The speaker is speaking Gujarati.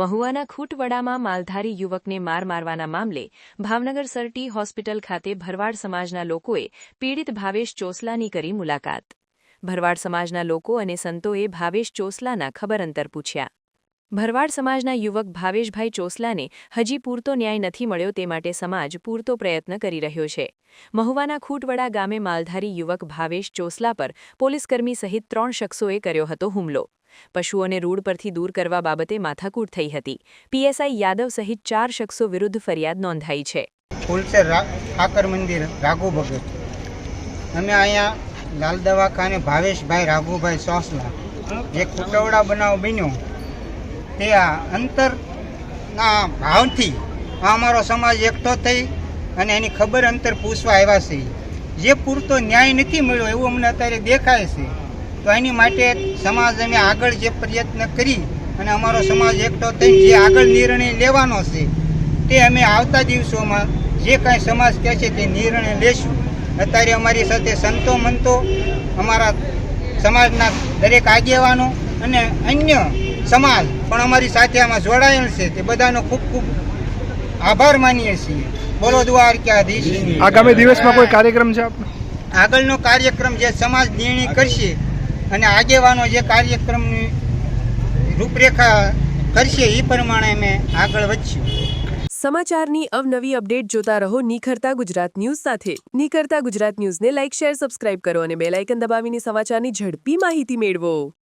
મહુવાના ખૂટવડામાં માલધારી યુવકને માર મારવાના મામલે ભાવનગર સરટી હોસ્પિટલ ખાતે ભરવાડ સમાજના લોકોએ પીડિત ભાવેશ ચોસલાની કરી મુલાકાત. ભરવાડ સમાજના લોકો અને સંતોએ ભાવેશ ચોસલાના ખબર અંતર પૂછ્યા. ભરવાડ સમાજના યુવક ભાવેશભાઈ ચોસલાને હજી પૂરતો ન્યાય નથી મળ્યો તે માટે સમાજ પૂરતો પ્રયત્ન કરી રહ્યો છે. મહુવાના ખૂટવડા ગામે માલધારી યુવક ભાવેશ ચોસલા પર પોલીસકર્મી સહિત ત્રણ શખ્સોએ કર્યો હતો હુમલો. પશુઓને રોડ પરથી દૂર કરવા બાબતે માથાકૂટ થઈ હતી. પીએસઆઈ યાદવ સહિત ચાર શખ્સો વિરુદ્ધ ફરિયાદ નોંધાઈ છે. ઠાકર મંદિર, રાઘુ ભગત. અમે અહીંયા લાલ દવાખાને ભાવેશભાઈ, રાઘુભાઈ સોસલા જે કુટવડા બનાવ બન્યો. તે આ અંતરના ભાવથી અમારો સમાજ એકઠો થઈ અને એની ખબર અંતર પૂછવા આવ્યા છે. જે પૂરતો ન્યાય નથી મળ્યો એવું અમને અત્યારે દેખાય છે. તો એની માટે સમાજ અમે આગળ જે પ્રયત્ન કરી અને અમારો સમાજ એકઠો થઈ જે આગળ નિર્ણય લેવાનો છે તે અમે આવતા દિવસોમાં જે કાંઈ સમાજ કહે છે તે નિર્ણય લેશું. અત્યારે અમારી સાથે સંતો મંતો અમારા સમાજના દરેક આગેવાનો અને અન્ય સમાજ પણ અમારી સાથે આમાં જોડાયેલ છે તે બધાનો ખૂબ ખૂબ આભાર માનીએ છીએ. બોલો દ્વારકાધીશ આગામી દિવસમાં કોઈ કાર્યક્રમ છે આપનો? આગળનો કાર્યક્રમ જે સમાજ નિર્ણય કરશે અને આગેવાનો જે કાર્યક્રમની રૂપરેખા કરશે એ પ્રમાણે અમે આગળ વધશું. સમાચારની અવનવી અપડેટ જોતા રહો નિખરતા ગુજરાત ન્યૂઝ સાથે. નિખરતા ગુજરાત ન્યૂઝને લાઇક, શેર, સબસ્ક્રાઇબ કરો અને બેલ આઇકન દબાવીને સમાચારની ઝડપી માહિતી મેળવો.